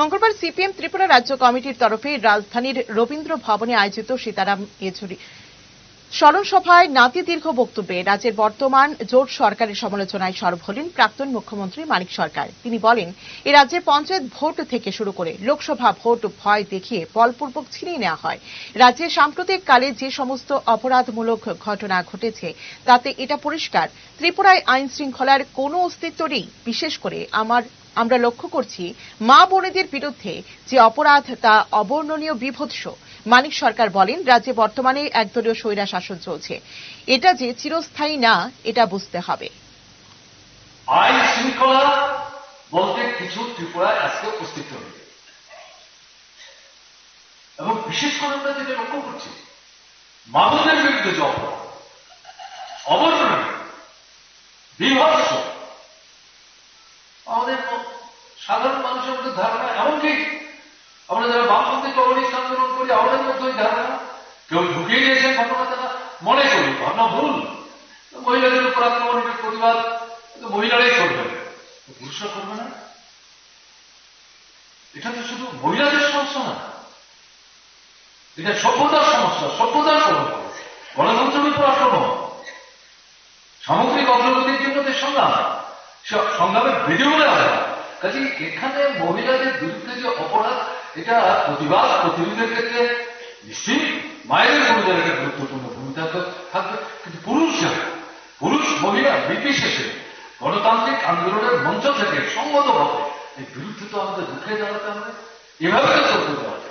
মঙ্গলবার সিপিএম ত্রিপুরা রাজ্য কমিটির তরফে রাজধানীর রবীন্দ্র ভবনে আয়োজিত সীতারাম ইয়েচুরি স্মরণ সভায় নাতি দীর্ঘ বক্তব্যে রাজ্যের বর্তমান জোট সরকারের সমালোচনায় সরব হলেন প্রাক্তন মুখ্যমন্ত্রী মানিক সরকার। তিনি বলেন, এ রাজ্যে পঞ্চায়েত ভোট থেকে শুরু করে লোকসভা ভোট ভয় দেখিয়ে বলপূর্বক ছিনিয়ে নেওয়া হয়। রাজ্যে সাম্প্রতিক কালে যে সমস্ত অপরাধমূলক ঘটনা ঘটেছে, তাতে এটা পরিষ্কার। ত্রিপুরায় আইন শৃঙ্খলার কোনো অস্তিত্ব নেই, বিশেষ করে আমার আমরা লক্ষ্য করছি মা বোনেদের বিরুদ্ধে যে অপরাধ তা অবর্ণনীয় বিভৎস। মানিক সরকার বলেন, রাজ্যে বর্তমানে একদলীয় স্বৈরা শাসন চলছে। এটা যে চিরস্থায়ী না, এটা বুঝতে হবে। আইন শৃঙ্খলা বলতে কিছু ত্রিপুরায় আজকে অস্তিত্ব নেই এবং বিশেষ করে আমরা যেটা লক্ষ্য করছি, মাদকের বিরুদ্ধে যে অপরাধ, অবর্ণনীয়, বিভৎস আমাদের সাধারণ মানুষের মধ্যে ধারণা এমনকি আমরা যারা বামপন্থী কমিউনিস্ট আন্দোলন করি, আমাদের মধ্যে ওই ধারণা। কেউ ঢুকিয়ে দিয়েছেন ঘটনা তারা মনে করি ঘটনা ভুল। মহিলাদের উপর আক্রমণের প্রতিবাদ মহিলারাই করবে পুরুষরা করবে না? এটা তো শুধু মহিলাদের সমস্যা না। এটা সভ্যতার সমস্যা, সভ্যতার প্রভাব গণতন্ত্রের উপর আক্রমণ। সামগ্রিক অগ্রগতির জন্য যে সংগ্রাম। সে সংগ্রামের ভিডিও আলাদা কাজে এখানে মহিলাদের বিরুদ্ধে যে অপরাধ, এটা প্রতিবাদ প্রতিরোধের ক্ষেত্রে নিশ্চয়ই মায়েদের ভূমিকার একটা গুরুত্বপূর্ণ ভূমিকা থাকবে। কিন্তু পুরুষরা পুরুষ মহিলা নির্বিশেষে গণতান্ত্রিক আন্দোলনের মঞ্চ থেকে সংগতভাবে এর বিরুদ্ধে তো আমাদের রুখে দাঁড়াতে হবে। এভাবে তো চলতে পারে